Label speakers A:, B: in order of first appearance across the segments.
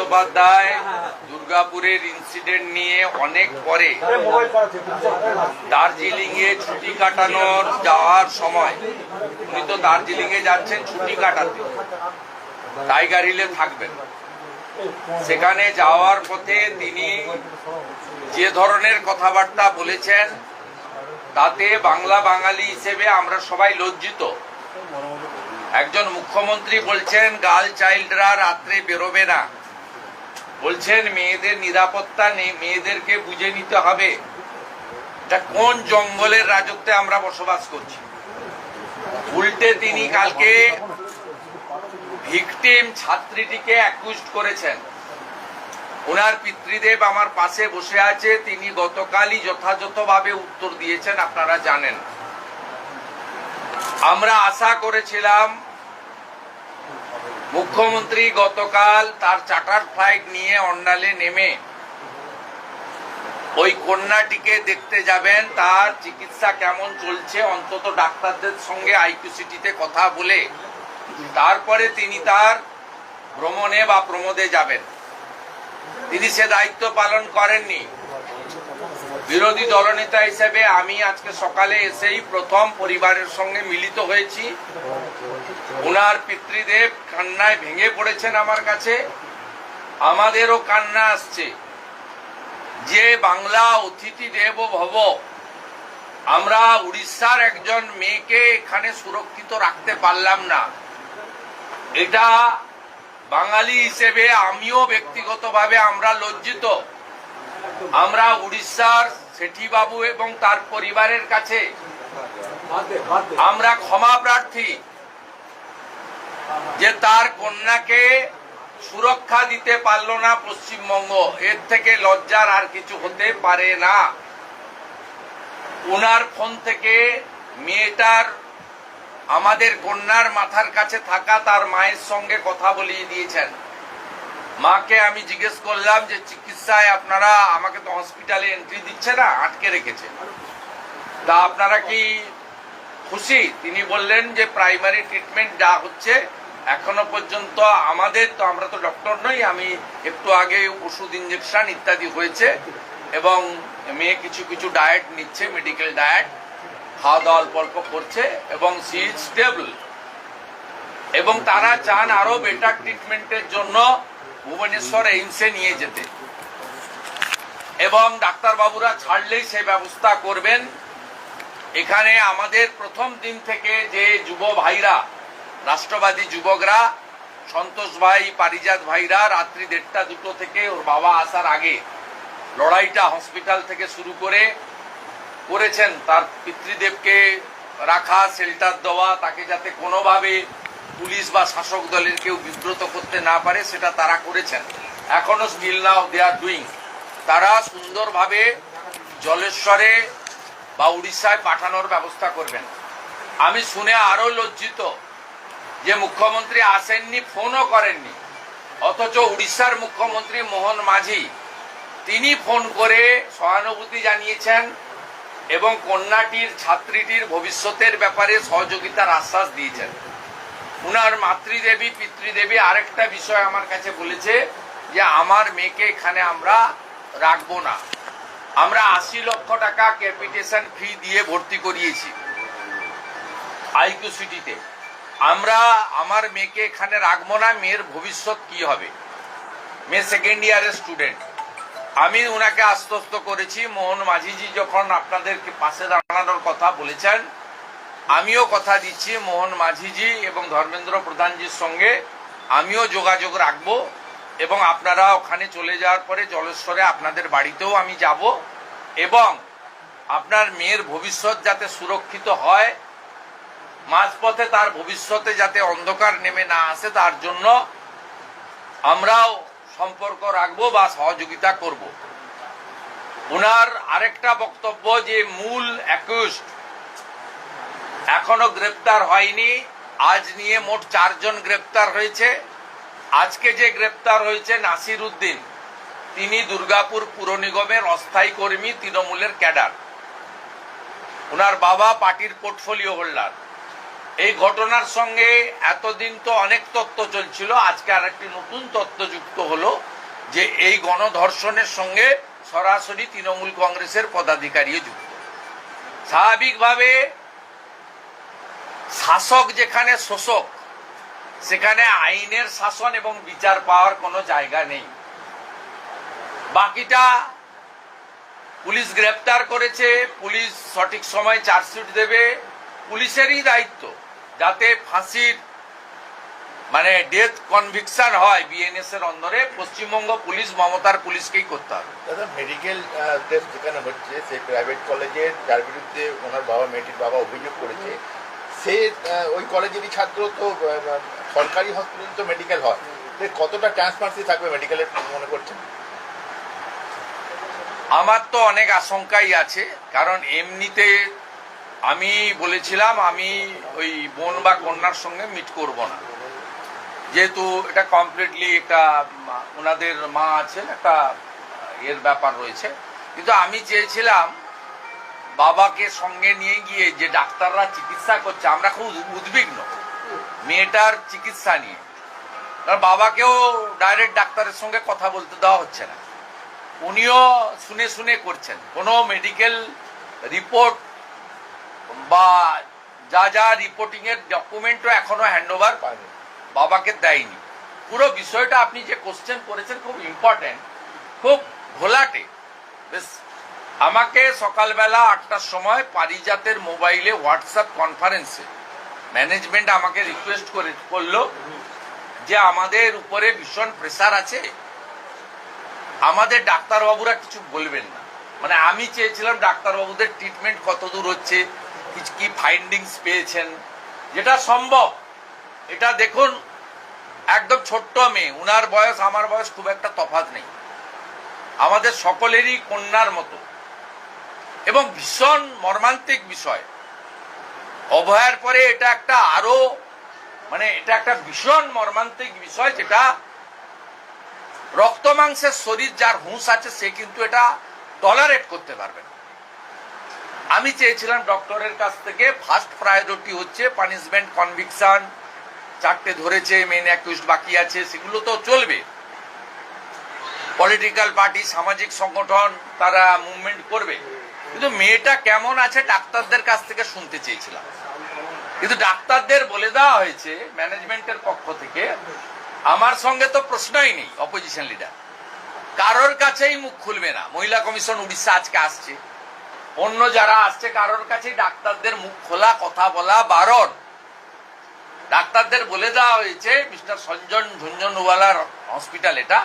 A: বন্দ্যোপাধ্যায় দুর্গাপুরের ইনসিডেন্ট নিয়ে অনেক পরে দার্জিলিং এ ছুটি কাটানোর যাওয়ার সময় উনি তো দার্জিলিং এ যাচ্ছেন ছুটি কাটাতে। টাইগার হিলে থাকবেন। সেখানে যাওয়ার পথে তিনি যে ধরনের কথাবার্তা বলেছেন, তাতে বাংলা বাঙালি হিসেবে আমরা সবাই লজ্জিত। একজন মুখ্যমন্ত্রী বলছেন গার্ল চাইল্ডরা রাত্রে বেরোবে না। বলছেন, মেয়েদের নিরাপত্তা নেই মেয়েদেরকে বুঝে নিতে হবে এটা কোন জঙ্গলের রাজত্বে আমরা বসবাস করছি। উল্টে তিনি কালকে ভিকটিম ছাত্রীটিকে অ্যাকুজড করেছেন। ওনার পিতৃদেব আমার পাশে বসে আছে, তিনি গতকালই যথাযথভাবে উত্তর দিয়েছেন, আপনারা জানেন। আমরা আশা করেছিলাম মুখ্যমন্ত্রী গতকাল তার চার্টার ফ্লাইট নিয়ে অন্ডালে নেমে ওই কন্যাটিকে দেখতে যাবেন, তার চিকিৎসা কেমন চলছে, অন্তত ডাক্তারদের সঙ্গে আইকিউসিটিতে কথা বলে তারপরে তিনি তার ভ্রমণে বা প্রমোদে যাবেন। তিনি সে দায়িত্ব পালন করেননি। বিরোধী দলনেতা হিসেবে আমি আজকে সকালে এসেই প্রথম পরিবারের সঙ্গে মিলিত হয়েছি। ওনার পিতৃদেব কান্নায় ভেঙে পড়েছেন আমার কাছে। আমাদেরও কান্না আসছে। যে বাংলা অতিথি দেব ভব, আমরা উড়িষ্যার একজন মেয়েকে এখানে সুরক্ষিত রাখতে পারলাম না। এটা বাঙালি হিসেবে আমিও ব্যক্তিগতভাবে আমরা লজ্জিত। আমরা উড়িষ্যার শেঠি বাবু এবং তার পরিবারের কাছে। আমরা ক্ষমা প্রার্থী যে তার কন্যাকে সুরক্ষা দিতে পারল না পশ্চিমবঙ্গ। এর থেকে লজ্জার আর কিছু হতে পারে না। ওনার ফোন থেকে মেয়েটার আমাদের কন্যার মাথার কাছে থাকা তার মায়ের সঙ্গে কথা বলিয়ে দিয়েছেন। মাকে আমি জিজ্ঞেস করলাম যে, চিকিৎসায় আপনারা আমাকে তো হসপিটালে এন্ট্রি দিচ্ছে না, আটকে রেখেছে। তা আপনারা কি খুশি? তিনি বললেন যে প্রাইমারি ট্রিটমেন্ট যা হচ্ছে, এখনও পর্যন্ত আমাদের তো, আমরা তো ডক্টর নই, আমি একটু আগে ওষুধ ইঞ্জেকশন ইত্যাদি হয়েছে এবং মেয়ে কিছু কিছু ডায়েট নিচ্ছে মেডিকেল ডায়েট খাওয়া দাওয়া অল্প অল্প করছে এবং সি ইজ স্টেবল এবং তারা চান আরও বেটার ট্রিটমেন্টের জন্য ভুবনেশ্বর এইমসে নিয়ে যেতে। এবং ডাক্তারবাবুরা ছাড়লেই সে ব্যবস্থা করবেন। এখানে আমাদের প্রথম দিন থেকে যে যুব ভাইরা, রাষ্ট্রবাদী যুবকরা, সন্তোষ ভাই, পারিজাত ভাইরা রাত্রি দেড়টা দুটো থেকে ওর বাবা আসার আগে লড়াইটা হসপিটাল থেকে শুরু করে করেছেন। তার পিতৃদেবকে রাখা, শেল্টার দেওয়া, তাকে যাতে কোনোভাবে পুলিশ বা শাসক দলের কেউ বিব্রত করতে না পারে, সেটা তারা করেছেন। এখনও still now they are doing তারা সুন্দরভাবে জলেশ্বরে বা উড়িষ্যায় পাঠানোর ব্যবস্থা করবেন। আমি শুনে আরও লজ্জিত যে মুখ্যমন্ত্রী আসেননি, ফোনও করেননি। অথচ উড়িষ্যার মুখ্যমন্ত্রী মোহন মাঝি, তিনি ফোন করে সহানুভূতি জানিয়েছেন এবং কন্যাটির, ছাত্রীটির ভবিষ্যতের ব্যাপারে সহযোগিতার আশ্বাস দিয়েছেন। উনার মাতৃদেবী, পিতৃদেবী আরেকটা বিষয় আমার কাছে বলেছে যে আমার মেয়েকে এখানে আমরা রাখব না। আমরা আশি লক্ষ টাকা ক্যাপিটেশন ফি দিয়ে ভর্তি করিয়েছি আইকিউ সিটিতে আমরা আমার মেয়েকে এখানে রাখব না, মেয়ের ভবিষ্যৎ কি হবে? মেয়ে সেকেন্ড ইয়ারের স্টুডেন্ট আমি ওনাকে আশ্বস্ত করেছি, মোহন মাঝিজি যখন আপনাদেরকে পাশে দাঁড়ানোর কথা বলেছেন আমিও কথা দিচ্ছি, মোহন মাঝিজি এবং ধর্মেন্দ্র প্রধানজির সঙ্গে। আমিও যোগাযোগ রাখব এবং আপনারা ওখানে চলে যাওয়ার পরে জলেশ্বরে আপনাদের বাড়িতেও আমি যাব এবং আপনার মেয়ের ভবিষ্যৎ যাতে সুরক্ষিত হয়, মাঝপথে তার ভবিষ্যতে যাতে অন্ধকার নেমে না আসে, তার জন্য আমরাও সম্পর্ক রাখব বা সহযোগিতা করব। ওনার আরেকটা বক্তব্য যে মূল অ্যাকিউজড এখনও গ্রেপ্তার হয়নি। আজ নিয়ে মোট চারজন গ্রেপ্তার হয়েছে। আজকে যে গ্রেপ্তার হয়েছে নাসির উদ্দিন তিনি দুর্গাপুর পুর নিগমের অস্থায়ী কর্মী তৃণমূলের ক্যাডার। ওনার বাবা পার্টির পোর্টফোলিও হোল্ডার। এই ঘটনার সঙ্গে এতদিন তো অনেক তত্ত্ব চলছিল, আজকে আর একটি নতুন তত্ত্ব যুক্ত হলো যে এই গণধর্ষণের সঙ্গে সরাসরি তৃণমূল কংগ্রেসের পদাধিকারীও যুক্ত। স্বাভাবিকভাবে শাসক যেখানে শোষক, সেখানে আইনের শাসন এবং বিচার পাওয়ার কোনো জায়গা নেই। বাকিটা পুলিশ গ্রেপ্তার করেছে, পুলিশ সঠিক সময় চার্জশিট দেবে, পুলিশেরই দায়িত্ব যাতে ফাঁসির মানে ডেথ কনভিকশন হয় বিএনএস এর অন্দরে, পশ্চিমবঙ্গ পুলিশ মমতার পুলিশকেই করতে হবে।
B: দাদা মেডিকেল টেস্ট যেখানে হচ্ছে, সেই প্রাইভেট কলেজে যার বিরুদ্ধে ওনার বাবা, মেয়েটির বাবা অভিযোগ করেছে সে ওই কলেজেরই ছাত্র তো সরকারি হসপিটাল তো মেডিকেল হয়। কতটা ট্রান্সপারেন্সি থাকবে মেডিকেলের মনে করছেন?
A: আমার তো অনেক আশঙ্কাই আছে, কারণ এমনিতে আমি বলেছিলাম, আমি ওই বোন বা কন্যার সঙ্গে মিট করব না। যেহেতু এটা কমপ্লিটলি একটা ওনাদের মা আছেন, একটা এর ব্যাপার রয়েছে। কিন্তু আমি চেয়েছিলাম বাবাকে সঙ্গে নিয়ে গিয়ে যে ডাক্তাররা চিকিৎসা করছে, আমরা খুব উদ্বিগ্ন। মেয়েটার চিকিৎসা নিয়ে। বাবাকেও ডাইরেক্ট ডাক্তারের সঙ্গে কথা বলতে দেওয়া হচ্ছে না। উনিও শুনে শুনে করছেন। কোনো মেডিকেল রিপোর্ট বা যা যা রিপোর্টিং এর ডকুমেন্টও এখনও হ্যান্ড ওভার
B: পায়নি।
A: বাবাকে দেয়নি। পুরো বিষয়টা আপনি যে কোশ্চেন করেছেন খুব ইম্পর্টেন্ট খুব ঘোলাটে বেশ আমাকে সকালবেলা আটটার সময় পারিজাতের মোবাইলে হোয়াটসঅ্যাপ কনফারেন্সে ম্যানেজমেন্ট আমাকে রিকোয়েস্ট করে, করল যে আমাদের উপরে ভীষণ প্রেসার আছে। আমাদের ডাক্তারবাবুরা কিছু বলবেন না। মানে আমি চেয়েছিলাম ডাক্তারবাবুদের ট্রিটমেন্ট কত দূর হচ্ছে, কি ফাইন্ডিংস পেয়েছেন। যেটা সম্ভব, এটা দেখুন, একদম ছোট্ট মেয়ে, উনার বয়স, আমার বয়স খুব একটা তফাৎ নেই। আমাদের সকলেরই কন্যার মতো। এবং ভীষণ মর্মান্তিক বিষয়। অভয়ার পরে এটা একটা আরও মানে এটা একটা ভীষণ মর্মান্তিক বিষয় যেটা রক্ত মাংসের শরীর যার হুঁশ আছে সে কিন্তু এটা টলারেট করতে পারবে না। আমি চেয়েছিলাম ডক্টরের কাছ থেকে ফার্স্ট প্রায়োরিটি হচ্ছে পানিশমেন্ট কনভিকশন চারটে ধরেছে মেন অ্যাকিউজ বাকি আছে, সেগুলো তো চলবে। পলিটিক্যাল পার্টি সামাজিক সংগঠন, তারা মুভমেন্ট করবে। কিন্তু মেয়েটা কেমন আছে ডাক্তারদের কাছ থেকে শুনতে চেয়েছিলাম। কিন্তু ডাক্তারদের বলে দেওয়া হয়েছে ম্যানেজমেন্টের পক্ষ থেকে, আমার সঙ্গে তো প্রশ্নই নেই অপোজিশন লিডার কারোর কাছেই মুখ খুলবে না। মহিলা কমিশন উড়িষ্যা আজকে আসছে। অন্য যারা আসছে, কারোর কাছেই ডাক্তারদের মুখ খোলা, কথা বলা বারণ। ডাক্তারদের বলে দেওয়া হয়েছে, মিস্টার সঞ্জন ঝুঞ্ঝনওয়ালার হসপিটাল এটা,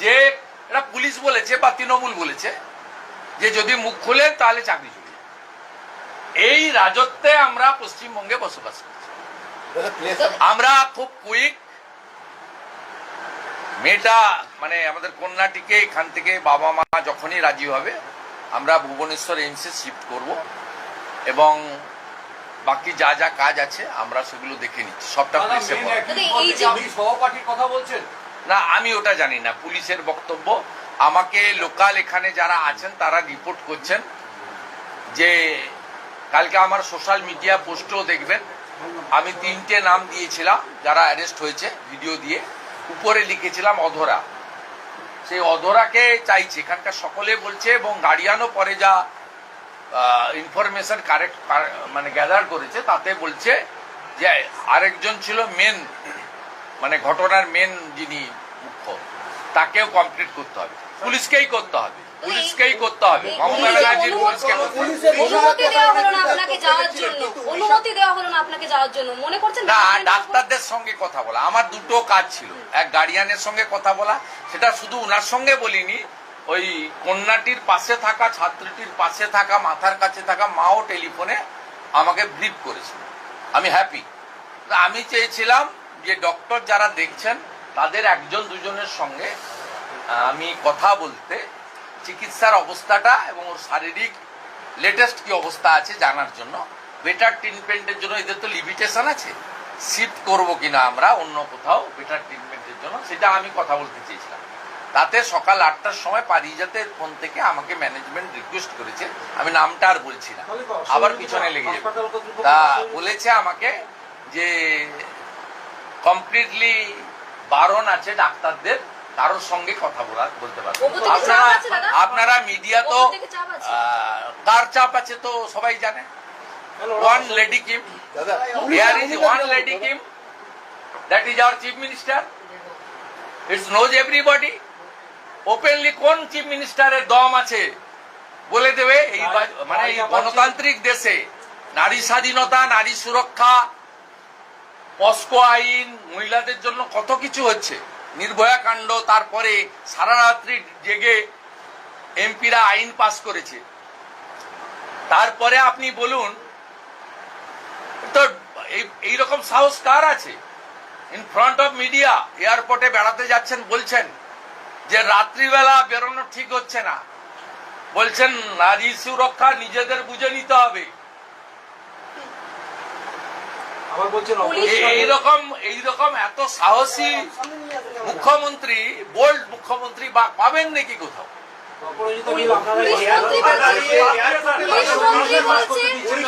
A: যে এটা পুলিশ বলেছে বা তৃণমূল বলেছে যে যদি মুখ খুলেন তাহলে চাকরি চলে এই রাজত্বে আমরা পশ্চিমবঙ্গে বসবাস করছি। আমরা খুব কুইক। মেয়েটা মানে আমাদের কন্যাটিকে এখান থেকে বাবা মা যখনই রাজি হবে আমরা ভুবনেশ্বর এইমসে শিফট করব। এবং বাকি যা যা কাজ আছে আমরা সেগুলো দেখে নিচ্ছি। সবটা
C: দাদা,
A: পুলিশে
C: main
A: বলা।
C: একই
D: দাদা, এই
C: পদে
D: যে-
C: আপনি সহপাঠীর কথা বলছেন?
A: না আমি ওটা জানি না। পুলিশের বক্তব্য আমাকে লোকাল এখানে যারা আছেন, তারা রিপোর্ট করছেন যে কালকে আমার সোশ্যাল মিডিয়া পোস্টও দেখবেন। আমি তিনটে নাম দিয়েছিলাম, যারা অ্যারেস্ট হয়েছে ভিডিও দিয়ে। উপরে লিখেছিলাম অধরা। সেই অধরাকে চাইছে, এখানকার সকলে বলছে এবং গার্ডিয়ানও পরে যা ইনফরমেশন কারেক্ট মানে গ্যাদার করেছে, তাতে বলছে যে আরেকজন ছিল মেন মানে ঘটনার মেন যিনি তাকেও কমপ্লিট করতে হবে। পুলিশকেই করতে হবে। পুলিশকেই করতে হবে। মমতা ব্যানার্জির পুলিশকে
D: অনুমতি দেওয়া হলো না আপনাকে যাওয়ার জন্য। অনুমতি দেওয়া হলো না আপনাকে যাওয়ার জন্য। মনে করছেন
A: না ডাক্তারদের সঙ্গে কথা বলা। আমার দুটো কাজ ছিল। এক গার্ডিয়ানের সঙ্গে কথা বলা। সেটা শুধু ওনার সঙ্গে বলিনি। ওই কন্যাটির পাশে থাকা ছাত্রীটির পাশে থাকা মাথার কাছে থাকা মাও টেলিফোনে আমাকে ব্রিফ করেছিল। আমি হ্যাপি আমি চেয়েছিলাম যে ডক্টর যারা দেখছেন তাদের একজন দুজনের সঙ্গে আমি কথা বলতে চিকিৎসার অবস্থাটা এবং ওর শারীরিক লেটেস্ট কি অবস্থা আছে জানার জন্য। বেটার ট্রিটমেন্টের জন্য এদের তো লিমিটেশন আছে। শিফট করব কিনা আমরা অন্য কোথাও বেটার ট্রিটমেন্টের জন্য সেটা আমি কথা বলতে চেয়েছিলাম। তাতে সকাল আটটার সময় পারিজাতের ফোন থেকে আমাকে ম্যানেজমেন্ট রিকোয়েস্ট করেছে। আমি নামটা আর বলছি না। আবার পিছনে লেগে যাবে। তা বলেছে আমাকে যে কমপ্লিটলি বারণ আছে ডাক্তারদের কারোর সঙ্গে কথা বলা বলতে পারবে। আপনারা? আপনারা মিডিয়া তো কার চাপ আছে তো সবাই জানে? ওয়ান লেডি কিম
B: দাদা
A: Here is one lady Kim, that is our chief minister. It knows everybody. Openly কোন চিফ মিনিস্টারের দম আছে? বলে দেবে এই মানে এই গণতান্ত্রিক দেশে। নারী স্বাধীনতা নারী সুরক্ষা পস্কো আইন, মহিলাদের জন্য কত কিছু হচ্ছে? নির্ভয়া কাণ্ড, তারপরে সারা রাত্রি জেগে এমপিরা আইন পাস করেছে। তারপরে আপনি বলুন, তো এই- এইরকম সাহস কার আছে? ইন ফ্রন্ট অফ মিডিয়া এয়ারপোর্টে বেড়াতে যাচ্ছেন, বলছেন যে রাত্রিবেলা বেরোনো ঠিক হচ্ছে না। বলছেন, নারী সুরক্ষা নিজেদের বুঝে নিতে হবে
C: আবার বলছেন
D: পুলিশ
A: এই- এইরকম এইরকম এত সাহসী মুখ্যমন্ত্রী বোল্ড মুখ্যমন্ত্রী বা পাবেন নাকি কোথাও?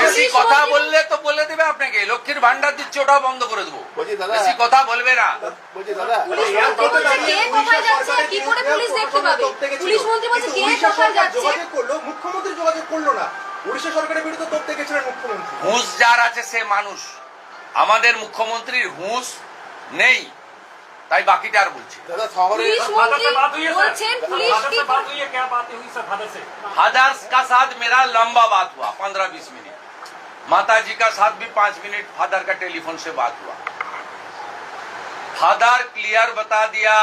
A: বেশি কথা বললে তো বলে দেবে আপনাকে লক্ষ্মীর ভান্ডার দিচ্ছে ওটাও বন্ধ করে দেবো। বেশি কথা বলবে না।
B: বলছি দাদা।
D: পুলিশ মন্ত্রী বলছে কে কোথায় যাচ্ছে আর কি করে পুলিশ দেখতে পাবে? পুলিশ মন্ত্রী বলছে কে কোথায় যাচ্ছে?
E: যোগাযোগ করল মুখ্যমন্ত্রী যোগাযোগ করল না। উড়িষ্যা সরকারের বিরুদ্ধে তথ্য গেছিলেন মুখ্যমন্ত্রী।
A: হুঁশ যার আছে সে মানুষ। আমাদের মুখ্যমন্ত্রীর হুঁশ নেই তাই বাকিটা আর বলছি
B: দাদা শহরে
D: পুলিশ মন্ত্রী বলছেন পুলিশ কি
C: बात हुई है क्या बात हुई सर फादर से
A: फादर्स का साथ मेरा लंबा बात हुआ पंद्रह बीस मिनट माता जी का साथ भी पांच मिनट फादर का टेलीफोन से बात हुआ फादर क्लियर बता दिया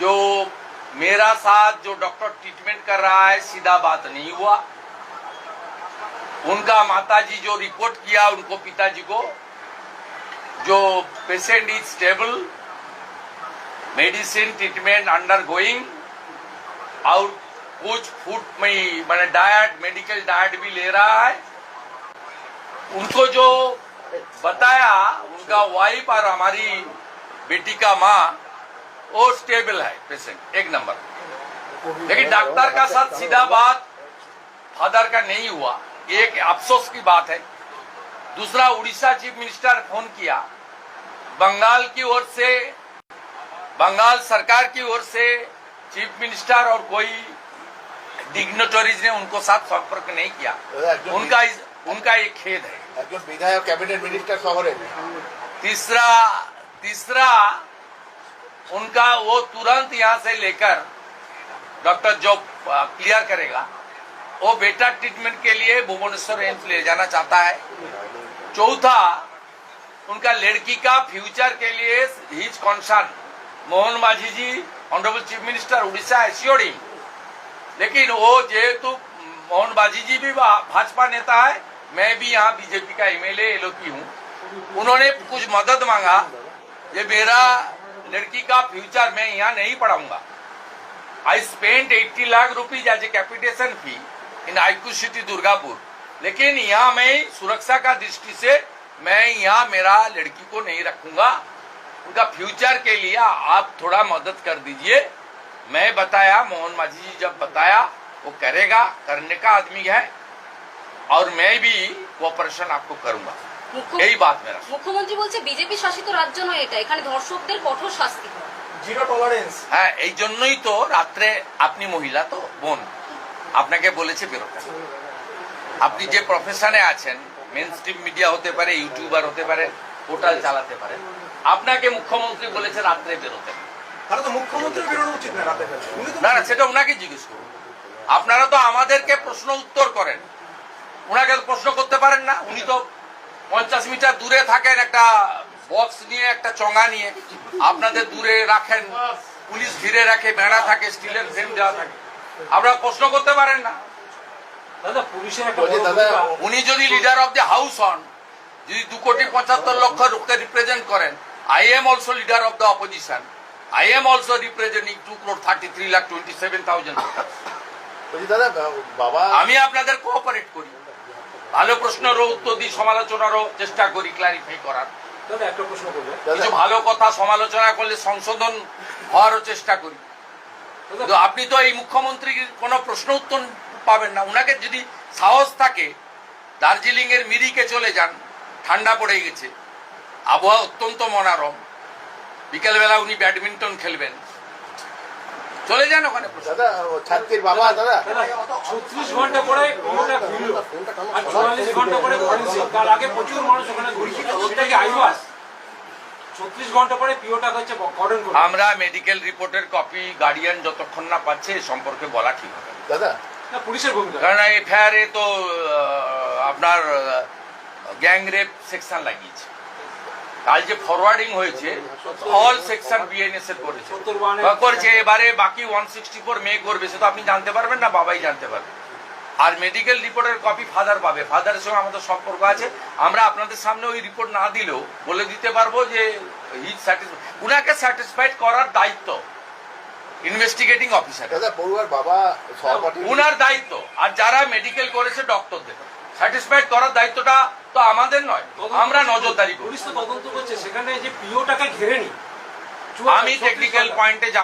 A: जो मेरा साथ जो डॉक्टर ट्रीटमेंट कर रहा है सीधा बात नहीं हुआ उनका माताजी जो रिपोर्ट किया, उनको पिताजी को, जो patient is stable medicine treatment undergoing और कुछ फ़ूड में मैंने डाइट मेडिकल डाइट भी ले रहा है। उनको जो बताया, उनका वाइफ और हमारी बेटी का माँ, वो स्टेबल है पेशेंट एक नंबर। लेकिन डॉक्टर का साथ सीधा बात फादर का नहीं हुआ। एक अफसोस की बात है। दूसरा उड़ीसा चीफ मिनिस्टर फ़ोन किया। बंगाल की ओर से बंगाल सरकार की ओर से चीफ मिनिस्टर और कोई डिग्नेटरीज ने उनको साथ संपर्क नहीं किया। उनका इस, उनका एक खेद है।
B: विधायक कैबिनेट मिनिस्टर शहर
A: तीसरा तीसरा उनका वो तुरंत यहाँ से लेकर डॉक्टर जॉब क्लियर करेगा। वो बेटा ट्रीटमेंट के लिए भुवनेश्वर एम्स ले जाना चाहता है। चौथा, उनका लड़की का फ्यूचर के लिए his concern Mohan Majhi ji honourable chief minister Orissa assured him लेकिन वो जेहेतु मोहन बाजी जी भी भाजपा नेता है। मैं भी यहाँ बीजेपी का एमएलए एलओपी हूँ। उन्होंने कुछ मदद मांगा। ये मेरा लड़की का फ्यूचर मैं यहाँ नहीं पढ़ाऊँगा। I spend 80 lakh rupees as a capitation fee in IQ city Durgapur लेकिन यहाँ मैं सुरक्षा का दृष्टि से मैं यहाँ मेरा लड़की को नहीं रखूंगा उनका फ्यूचर के लिए आप थोड़ा मदद कर दीजिए मैं बताया मोहन माझी जी जब बताया वो करेगा करने का आदमी है और मैं भी कोऑपरेशन आपको करूंगा
D: মুখ্য-
A: यही बात मेरा
D: মুখ্যমন্ত্রী বলছে বিজেপি শাসিত রাজ্য নয় এটা এখানে ধর্ষকদের কঠোর শাস্তি হয়
E: জিরো টলারেন্স
A: হ্যাঁ এই জন্যই তো রাত্রে আপনি মহিলা তো বোন আপনাকে বলেছে বেরোতে। আপনি যে প্রফেশনে আছেন মেন স্ট্রিম মিডিয়া হতে পারে ইউটিউবার হতে পারে পোর্টাল চালাতে পারে আপনাকে মুখ্যমন্ত্রী বলেছে রাত্রে বেরোতে। না।
E: না
A: সেটা ওনাকে জিজ্ঞেস করুন। আপনারা তো আমাদেরকে প্রশ্ন উত্তর করেন। ওনাকে প্রশ্ন করতে পারেন না। উনি তো পঞ্চাশ মিটার দূরে থাকেন একটা বক্স নিয়ে একটা চঙ্গা নিয়ে। আপনাদের দূরে রাখেন পুলিশ ঘিরে রাখে বেড়া থাকে স্টিলের ফ্রেম দেওয়া থাকে। আপনারা প্রশ্ন করতে পারেন না। উনি যদি লিডার অফ দ্য হাউস হন যদি দু কোটি পঁচাত্তর লক্ষ লোককে রিপ্রেজেন্ট করেন I am also leader of the opposition I am also representing two crore thirty three lakh twenty
B: seven thousand বাবা
A: আমি আপনাদের কোঅপারেট করি। ভালো প্রশ্নেরও উত্তর দিই সমালোচনারও চেষ্টা করি ক্লারিফাই করার।
C: একটা প্রশ্ন করবে
A: কিছু ভালো কথা সমালোচনা করলে সংশোধন হওয়ারও চেষ্টা করি। আপনি তো এই মুখ্যমন্ত্রীর কোনো প্রশ্ন উত্তর পাবেন না। উনাকে যদি সাহস থাকে দার্জিলিং এর মিরিকে চলে যান ঠান্ডা পড়ে গেছে আবহাওয়া অত্যন্ত মনোরম। বিকেলবেলা উনি ব্যাডমিন্টন খেলবেন। চলে যান ওখানে।
B: দাদা ছাত্রীর বাবা দাদা।
C: ছত্রিশ ঘণ্টা পরে ঘণ্টা পরে তার আগে প্রচুর মানুষ ওখানে ঘুরছিল। ছত্রিশ ঘণ্টা পরে পিওটা হচ্ছে
A: আমরা মেডিকেল রিপোর্টের কপি গার্ডিয়ান যতক্ষণ না পাচ্ছে এ সম্পর্কে বলা ঠিক হবে
B: দাদা?
C: না পুলিশের ভূমিকা।
A: কারণ এফআইআর এ তো আপনার গ্যাং রেপ সেকশন লাগিয়েছে। কাল যে ফরওয়ার্ডিং হয়েছে অল সেকশন বিএনএস এর করেছে। করেছে এবারে বাকি ওয়ান সিক্সটি ফোর মে করবে সে তো আপনি জানতে পারবেন না বাবাই জানতে পারবে। আর মেডিকেল রিপোর্টের কপি ফাদার পাবে। ফাদারের সঙ্গে আমাদের সম্পর্ক আছে। আমরা আপনাদের সামনে ওই রিপোর্ট না দিলেও বলে দিতে পারব যে হি স্যাটিসফাইড উনাকে স্যাটিসফাইড করার দায়িত্ব। ইনভেস্টিগেটিং অফিসার
B: দাদা পড়ুয়ার বাবা
A: উনার দায়িত্ব। আর যারা মেডিকেল করেছে ডক্টরদের স্যাটিসফাইড করার দায়িত্বটা তো আমাদের নয়। আমরা নজরদারি করি
C: পুলিশ তো তদন্ত করছে সেখানে যে পিওটাকে ঘেরেনি।
A: আমি টেকনিক্যাল পয়েন্টে যাব